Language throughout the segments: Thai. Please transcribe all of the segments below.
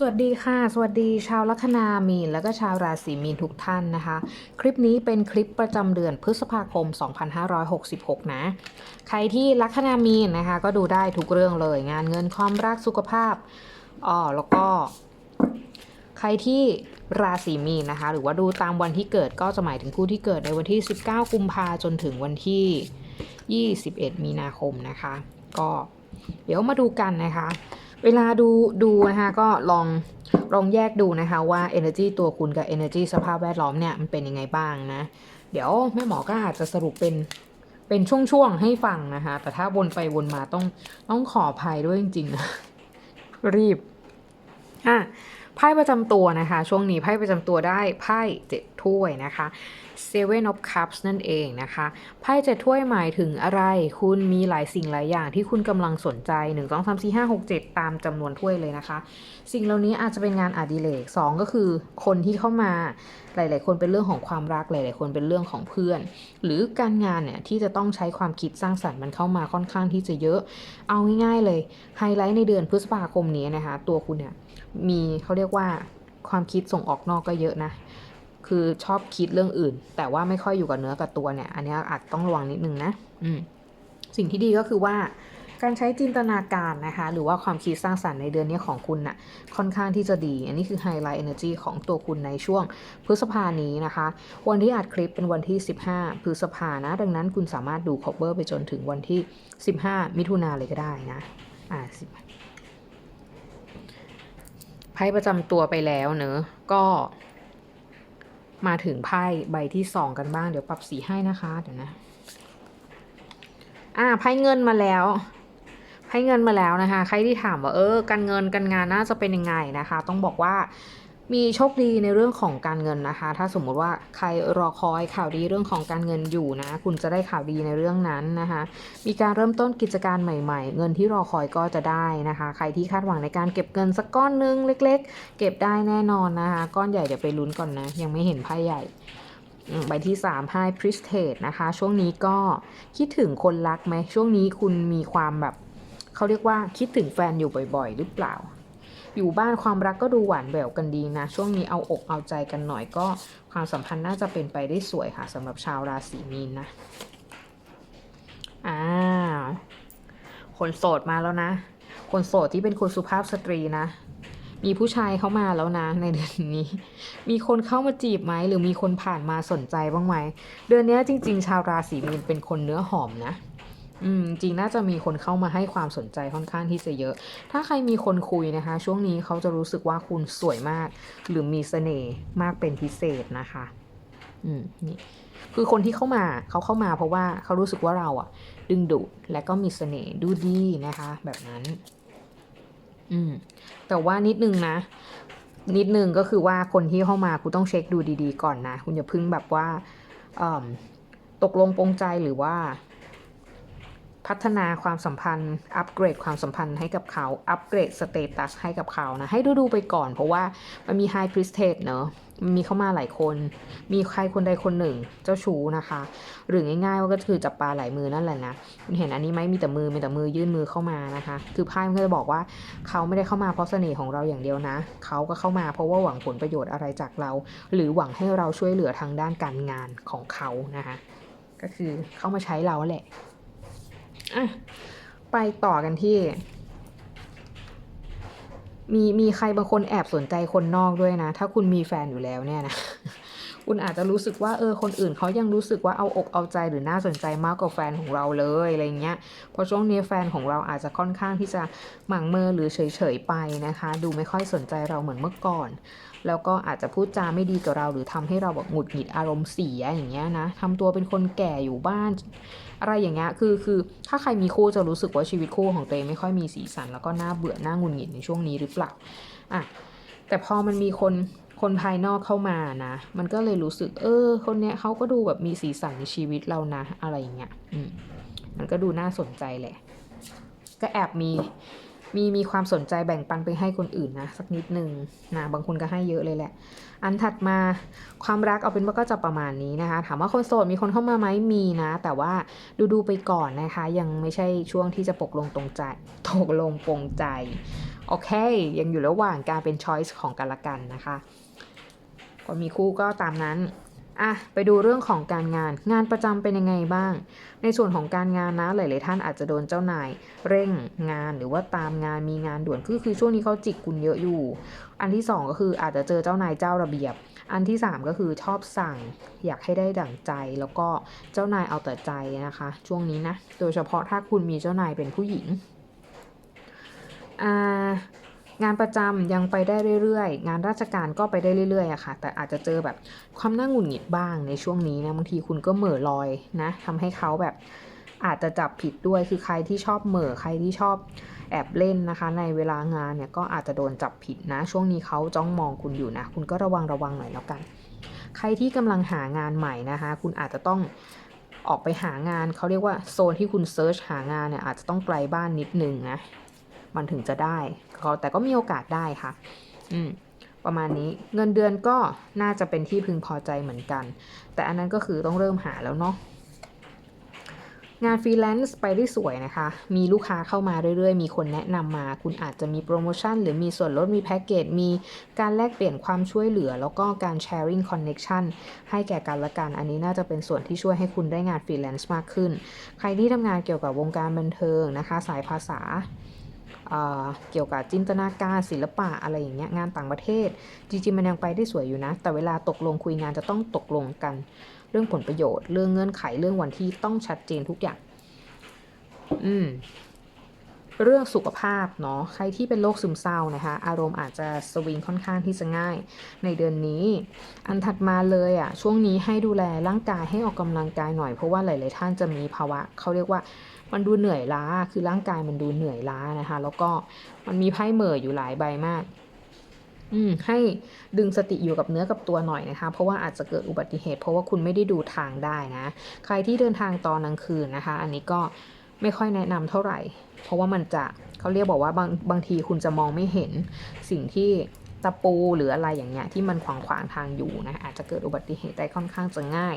สวัสดีค่ะ สวัสดีชาวลัคนามีน แล้วก็ชาวราศีมีนทุกท่านนะคะ คลิปนี้เป็นคลิปประจำเดือนพฤษภาคม 2566 นะ ใครที่ลัคนามีนนะคะ ก็ดูได้ทุกเรื่องเลยงานเงินความรักสุขภาพอ๋อแล้วก็ใครที่ราศีมีนนะคะ หรือว่าดูตามวันที่เกิดก็จะหมายถึงผู้ที่เกิดในวันที่ 19 กุมภาจนถึงวันที่ 21 มีนาคมนะคะ ก็เดี๋ยวมาดูกันนะคะ เวลาดูดูนะคะก็ลองลองแยกดูนะคะว่า energy ตัวคุณกับ energy สภาพแวดล้อมเนี่ยมันเป็นยังไงบ้างนะ เดี๋ยวแม่หมอก็อาจจะสรุปเป็นเป็นช่วงๆให้ฟังนะคะ แต่ถ้าวนไปวนมาต้องต้องขออภัยด้วยจริงๆนะรีบอะไพ่ประจำตัวนะคะ ช่วงนี้ไพ่ประจำตัวได้ไพ่เจ็ดถ้วยนะคะ Seven of Cups นั่นเองนะคะไพ่เจ็ดถ้วยหมายถึงอะไร คุณมีหลายสิ่งหลายอย่างที่คุณกำลังสนใจ 1 2 3 4 5 6 7 ตามจำนวนถ้วยเลยนะคะ สิ่งเหล่านี้อาจจะเป็นงานอดิเรกสองก็คือคนที่เข้ามาหลาย ๆ คนเป็นเรื่องของความรักหลาย ๆ คนเป็นเรื่องของเพื่อน หรือการงานเนี่ยที่จะต้องใช้ความคิดสร้างสรรค์มันเข้ามาค่อนข้างที่จะเยอะ เอาง่าย ๆ เลยไฮไลท์ในเดือนพฤษภาคมนี้นะคะ ตัวคุณเนี่ยมีเขาเรียกว่าความคิดส่งออกนอกก็เยอะนะ คือชอบคิดเรื่องอื่น แต่ว่าไม่ค่อยอยู่กับเนื้อกับตัวเนี่ย อันนี้อาจต้องระวังนิดนึงนะอืมสิ่งที่ดีก็คือว่าการใช้จินตนาการนะคะ หรือว่าความคิดสร้างสรรค์ในเดือนนี้ของคุณน่ะค่อนข้างที่จะดี อันนี้คือไฮไลท์ energy ของตัวคุณในช่วงพฤษภานี้นะคะ วันที่อัดคลิปเป็นวันที่ 15 พฤษภานะ ดังนั้นคุณสามารถดู cover ไปจนถึงวันที่ 15 มิถุนาเลยก็ได้นะอ่าสิบไพ่ประจำตัวไปแล้วเนอะก็ มาถึงไพ่ใบที่สองกันบ้างเดี๋ยวปรับสีให้นะคะเดี๋ยวนะ อ่าไพ่เงินมาแล้วไพ่เงินมาแล้วนะคะ ใครที่ถามว่าเออการเงินการงานน่าจะเป็นยังไงนะคะ ต้องบอกว่า มีโชคดีในเรื่องของการเงินนะคะ ถ้าสมมุติว่าใครรอคอยข่าวดีเรื่องของการเงินอยู่นะ คุณจะได้ข่าวดีในเรื่องนั้นนะคะ มีการเริ่มต้นกิจการใหม่ ๆ เงินที่รอคอยก็จะได้นะคะ ใครที่คาดหวังในการเก็บเงินสักก้อนนึงเล็ก ๆ เก็บได้แน่นอนนะคะ ก้อนใหญ่เดี๋ยวไปลุ้นก่อนนะ ยังไม่เห็นไพ่ใหญ่ใบที่3ไพ่พริสเทดนะคะ ช่วงนี้ก็คิดถึงคนรักไหม ช่วงนี้คุณมีความแบบ เขาเรียกว่าคิดถึงแฟนอยู่บ่อย ๆ หรือเปล่า อยู่บ้านความรักก็ดูหวานแหววกันดีนะ ช่วงนี้เอาอกเอาใจกันหน่อยก็ความสัมพันธ์น่าจะเป็นไปได้สวยค่ะสำหรับชาวราศีมีนนะอ่าคนโสดมาแล้วนะ คนโสดที่เป็นคนสุภาพสตรีนะ มีผู้ชายเข้ามาแล้วนะ ในเดือนนี้ มีคนเข้ามาจีบไหมหรือมีคนผ่านมาสนใจบ้างไหม เดือนนี้จริง ๆ ชาวราศีมีนเป็นคนเนื้อหอมนะ อืมจริงน่าจะมีคนเข้ามาให้ความสนใจค่อนข้างที่จะเยอะ ถ้าใครมีคนคุยนะคะ ช่วงนี้เขาจะรู้สึกว่าคุณสวยมาก หรือมีเสน่ห์มากเป็นพิเศษนะคะ อืมนี่คือคนที่เข้ามาเขาเข้ามาเพราะว่าเขารู้สึกว่าเราอะดึงดูดและก็มีเสน่ห์ดูดีนะคะ แบบนั้น อืมแต่ว่านิดนึงนะ นิดนึงก็คือว่าคนที่เข้ามาคุณต้องเช็คดูดี ๆ ก่อนนะ คุณอย่าพึ่งแบบว่าเอิ่มตกลงปรงใจหรือว่า พัฒนาความสัมพันธ์ อัปเกรดความสัมพันธ์ให้กับเขา อัปเกรดสเตตัสให้กับเขานะ ให้ดูดูๆไปก่อนเพราะว่ามันมีไฮพริสเท e เนอะมีเข้ามาหลายคน มีใครคนใดคนหนึ่ง เจ้าชู้นะคะ หรือง่ายๆว่าก็คือจับปลาหลายมือนั่นแหละนะ คุณเห็นอันนี้ไหมมีแต่มือ มีแต่มือยื่นมือเข้ามานะคะ คือไพ่มันก็จะบอกว่าเขาไม่ได้เข้ามาเพราะเสน่ห์ของเราอย่างเดียวนะ เขาก็เข้ามาเพราะว่าหวังผลประโยชน์อะไรจากเรา หรือหวังให้เราช่วยเหลือทางด้านการงานของเขานะคะ ก็คือเข้ามาใช้เราแหละ อะไปต่อกันที่ มีมีใครบางคนแอบสนใจคนนอกด้วยนะ ถ้าคุณมีแฟนอยู่แล้วเนี่ยนะ คุณอาจจะรู้สึกว่าเออคนอื่นเขายังรู้สึกว่าเอาอกเอาใจหรือน่าสนใจมากกว่าแฟนของเราเลยอะไรเงี้ยเพราะช่วงนี้แฟนของเราอาจจะค่อนข้างที่จะหมั่งเมอหรือเฉยๆไปนะคะ ดูไม่ค่อยสนใจเราเหมือนเมื่อก่อน แล้วก็อาจจะพูดจาไม่ดีกับเรา หรือทำให้เราแบบหงุดหงิดอารมณ์เสียอย่างเงี้ยนะทำตัวเป็นคนแก่อยู่บ้าน อะไรอย่างเงี้ยคือคือถ้าใครมีคู่จะรู้สึกว่าชีวิตคู่ของตัวเองไม่ค่อยมีสีสัน แล้วก็น่าเบื่อน่าหงุนหงิดในช่วงนี้หรือเปล่าอะแต่พอมันมีคน คนภายนอกเข้ามานะ มันก็เลยรู้สึก เออ คนเนี้ยเขาก็ดูแบบมีสีสันในชีวิตเรานะ อะไรอย่างเงี้ยอืมมันก็ดูน่าสนใจแหละ ก็แอบมีมีมีความสนใจแบ่งปันไปให้คนอื่นนะสักนิดนึงนะบางคนก็ให้เยอะเลยแหละ อันถัดมาความรักเอาเป็นว่าก็จะประมาณนี้นะคะ ถามว่าคนโสดมีคนเข้ามาไหมมีนะ แต่ว่าดูดูไปก่อนนะคะ ยังไม่ใช่ช่วงที่จะปกลงตรงใจตกลงปรงใจ โอเค ยังอยู่ระหว่างการเป็น choice ของกันละกันนะคะ คนมีคู่ก็ตามนั้นอะไปดูเรื่องของการงาน งานประจำเป็นยังไงบ้าง ในส่วนของการงานนะหลาย ๆ ท่านอาจจะโดนเจ้านาย เร่งงานหรือว่าตามงานมีงานด่วนคือคือช่วงนี้เขาจิกคุณเยอะอยู่ อันที่สองก็คืออาจจะเจอเจ้านายเจ้าระเบียบ อันที่สามก็คือชอบสั่ง อยากให้ได้ดั่งใจ แล้วก็เจ้านายเอาแต่ใจนะคะ ช่วงนี้นะโดยเฉพาะถ้าคุณมีเจ้านายเป็นผู้หญิงอ่า งานประจำยังไปได้เรื่อยๆ งานราชการก็ไปได้เรื่อยๆอะค่ะ แต่อาจจะเจอแบบความน่าหงุดหงิดบ้างในช่วงนี้นะบางทีคุณก็เหม่อลอยนะทำให้เขาแบบอาจจะจับผิดด้วยคือใครที่ชอบเหม่อใครที่ชอบแอบเล่นนะคะ ในเวลางานเนี่ยก็อาจจะโดนจับผิดนะ ช่วงนี้เขาจ้องมองคุณอยู่นะ คุณก็ระวังระวังหน่อยแล้วกัน ใครที่กำลังหางานใหม่นะคะ คุณอาจจะต้องออกไปหางานเขาเรียกว่าโซนที่คุณเซิร์ชหางานเนี่ยอาจจะต้องไกลบ้านนิดนึงนะ มันถึงจะได้ก็แต่ก็มีโอกาสได้ค่ะ อืมประมาณนี้เงินเดือนก็น่าจะเป็นที่พึงพอใจเหมือนกัน แต่อันนั้นก็คือต้องเริ่มหาแล้วเนาะงานฟรีแลนซ์ไปได้สวยนะคะ มีลูกค้าเข้ามาเรื่อยๆ มีคนแนะนำมา คุณอาจจะมีโปรโมชั่น หรือมีส่วนลด มีแพ็กเกจ มีการแลกเปลี่ยนความช่วยเหลือ แล้วก็การ sharing connection ให้แก่กันและกัน อันนี้น่าจะเป็นส่วนที่ช่วยให้คุณได้งานฟรีแลนซ์มากขึ้น ใครที่ทำงานเกี่ยวกับวงการบันเทิงนะคะ สายภาษา เกี่ยวกับจินตนาการศิลปะอะไรอย่างเงี้ยงานต่างประเทศ จริงๆมันยังไปได้สวยอยู่นะ แต่เวลาตกลงคุยงานจะต้องตกลงกัน เรื่องผลประโยชน์ เรื่องเงื่อนไขเรื่องวันที่ต้องชัดเจนทุกอย่าง อืม เรื่องสุขภาพเนาะใครที่เป็นโรคซึมเศร้านะคะอารมณ์อาจจะสวิงค่อนข้างที่จะง่าย ในเดือนนี้ อันถัดมาเลยอะ่ะช่วงนี้ให้ดูแลร่างกายให้ออกกำลังกายหน่อยเพราะว่าหลาย ๆ ท่านจะมีภาวะเขาเรียกว่ามันดูเหนื่อยล้าคือร่างกายมันดูเหนื่อยล้านะคะ แล้วก็มันมีไพ่เหม่ออยู่หลายใบมากอืมให้ดึงสติอยู่กับเนื้อกับตัวหน่อยนะคะ เพราะว่าอาจจะเกิดอุบัติเหตุ เพราะว่าคุณไม่ได้ดูทางได้นะ ใครที่เดินทางตอนกลางคืนนะคะ อันนี้ก็ ไม่ค่อยแนะนำเท่าไหร่ เพราะว่ามันจะเขาเรียกบอกว่าบางบางทีคุณจะมองไม่เห็นสิ่งที่ตะปูหรืออะไรอย่างเงี้ยที่มันขวางขวางทางอยู่นะอาจจะเกิดอุบัติเหตุได้ค่อนข้างจะง่าย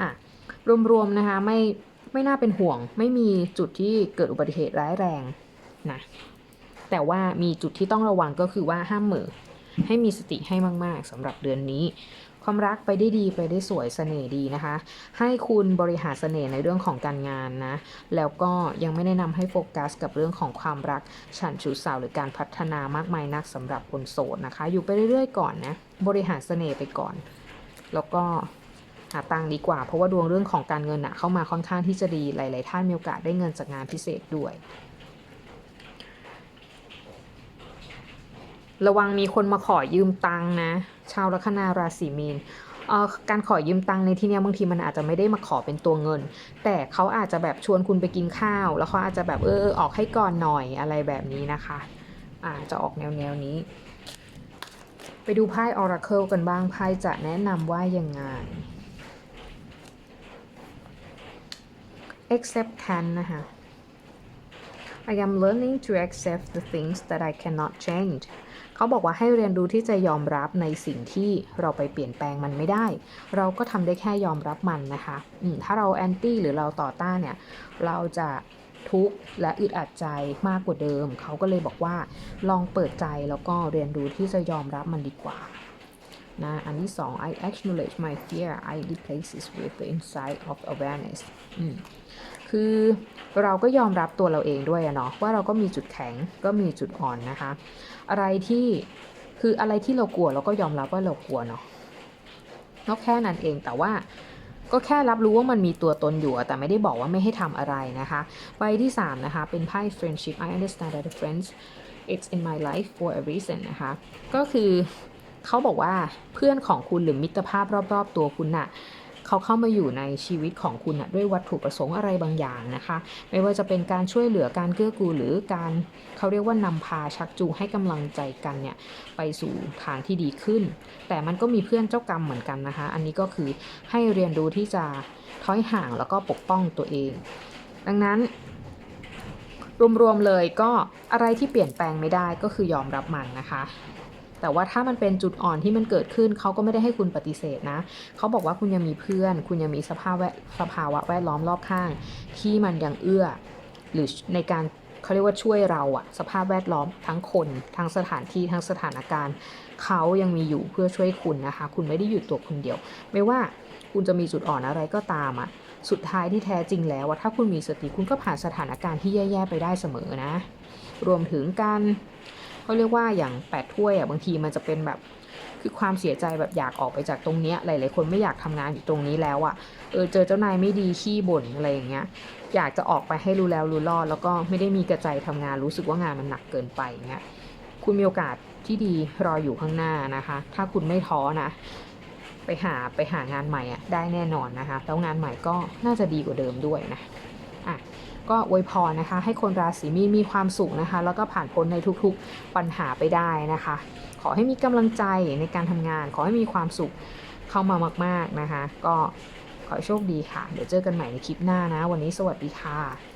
อะรวมๆนะคะไม่ไม่น่าเป็นห่วง ไม่มีจุดที่เกิดอุบัติเหตุร้ายแรงนะแต่ว่ามีจุดที่ต้องระวังก็คือว่าห้ามเหม่อให้มีสติให้มาก ๆสำหรับเดือนนี้ ความรักไปได้ดีไปได้สวยเสน่ห์ดีนะคะ ให้คุณบริหารเสน่ห์ในเรื่องของการงานนะ แล้วก็ยังไม่แนะนำให้โฟกัสกับเรื่องของความรักฉันชูสาวหรือการพัฒนามากมายนักสำหรับคนโสดนะคะ อยู่ไปเรื่อยๆก่อนนะ บริหารเสน่ห์ไปก่อน แล้วก็หาตังดีกว่า เพราะว่าดวงเรื่องของการเงินอะเข้ามาค่อนข้างที่จะดีหลาย ๆ ท่านมีโอกาสได้เงินจากงานพิเศษด้วย ระวังมีคนมาขอยืมตังนะ ชาวลัคนาราศีมีนการขอยืมตังค์ในที่นี้บางทีมันอาจจะไม่ได้มาขอเป็นตัวเงิน แต่เขาอาจจะแบบชวนคุณไปกินข้าว แล้วเขาอาจจะแบบเออออกให้ก่อนหน่อยอะไรแบบนี้นะคะอาจจะออกแนวแนวๆนี้ ไปดูไพ่ Oracle กันบ้างไพ่จะแนะนำว่ายังไง acceptance นะคะ I am learning to accept the things that I cannot change เขาบอกว่าให้เรียนรู้ที่จะยอมรับในสิ่งที่เราไปเปลี่ยนแปลงมันไม่ได้ เราก็ทำได้แค่ยอมรับมันนะคะถ้าเราแอนตี้หรือเราต่อต้านเนี่ย เราจะทุกข์และอึดอัดใจมากกว่าเดิม เขาก็เลยบอกว่า ลองเปิดใจแล้วก็เรียนรู้ที่จะยอมรับมันดีกว่า นะอันที่สอง I acknowledge my fear I replace it with the insight of awareness คือเราก็ยอมรับตัวเราเองด้วยอะเนาะว่าเราก็มีจุดแข็งก็มีจุดอ่อนนะคะ อะไรที่คืออะไรที่เรากลัวเราก็ยอมรับว่าเรากลัวเนาะก็แค่นั้นเองแต่ว่าก็แค่รับรู้ว่ามันมีตัวตนอยู่ แต่ไม่ได้บอกว่าไม่ให้ทำอะไรนะคะใบที่ 3 นะคะ เป็นไพ่ friendship I understand that friends it's in my life for a reason นะคะ ก็คือ เขาบอกว่าเพื่อนของคุณหรือมิตรภาพรอบ ๆ ตัวคุณน่ะเขาเข้ามาอยู่ในชีวิตของคุณนะด้วยวัตถุประสงค์อะไรบางอย่างนะคะ ไม่ว่าจะเป็นการช่วยเหลือการเกื้อกูลหรือการเขาเรียกว่านำพาชักจูงให้กำลังใจกันเนี่ยไปสู่ทางที่ดีขึ้น แต่มันก็มีเพื่อนเจ้ากรรมเหมือนกันนะคะ อันนี้ก็คือให้เรียนรู้ที่จะถอยห่างแล้วก็ปกป้องตัวเอง ดังนั้น รวมๆเลยก็อะไรที่เปลี่ยนแปลงไม่ได้ก็คือยอมรับมันนะคะ แต่ว่าถ้ามันเป็นจุดอ่อนที่มันเกิดขึ้นเขาก็ไม่ได้ให้คุณปฏิเสธนะเขาบอกว่าคุณยังมีเพื่อน คุณยังมีสภาพแวดสภาวะแวดล้อมรอบข้าง ที่มันยังเอื้อ หรือในการเขาเรียกว่าช่วยเราอะสภาพแวดล้อมทั้งคนทั้งสถานที่ทั้งสถานการณ์เขายังมีอยู่เพื่อช่วยคุณนะคะ คุณไม่ได้อยู่ตัวคนเดียว ไม่ว่าคุณจะมีจุดอ่อนอะไรก็ตามอะสุดท้ายที่แท้จริงแล้วอะถ้าคุณมีสติคุณก็ผ่านสถานการณ์ที่แย่ๆไปได้เสมอนะ รวมถึงการ เขาเรียกว่าอย่างแปดถ้วยอะบางทีมันจะเป็นแบบคือความเสียใจแบบอยากออกไปจากตรงเนี้ยหลาย ๆ คนไม่อยากทำงานอยู่ตรงนี้แล้วอะเออเจอเจ้านายไม่ดีขี้บ่นอะไรอย่างเงี้ย อยากจะออกไปให้รู้แล้วรู้รอด แล้วก็ไม่ได้มีกระใจทำงานรู้สึกว่างานมันหนักเกินไปเงี้ยคุณมีโอกาสที่ดีรออยู่ข้างหน้านะคะ ถ้าคุณไม่ท้อนะ ไปหาไปหางานใหม่อะได้แน่นอนนะคะ แล้วงานใหม่ก็น่าจะดีกว่าเดิมด้วยนะ อะก็อวยพรนะคะ ให้คนราศีมีนมีความสุขนะคะ แล้วก็ผ่านพ้นในทุกๆปัญหาไปได้นะคะ ขอให้มีกำลังใจในการทำงาน ขอให้มีความสุขเข้ามามาก ๆนะคะ ก็ขอโชคดีค่ะ เดี๋ยวเจอกันใหม่ในคลิปหน้านะ วันนี้สวัสดีค่ะ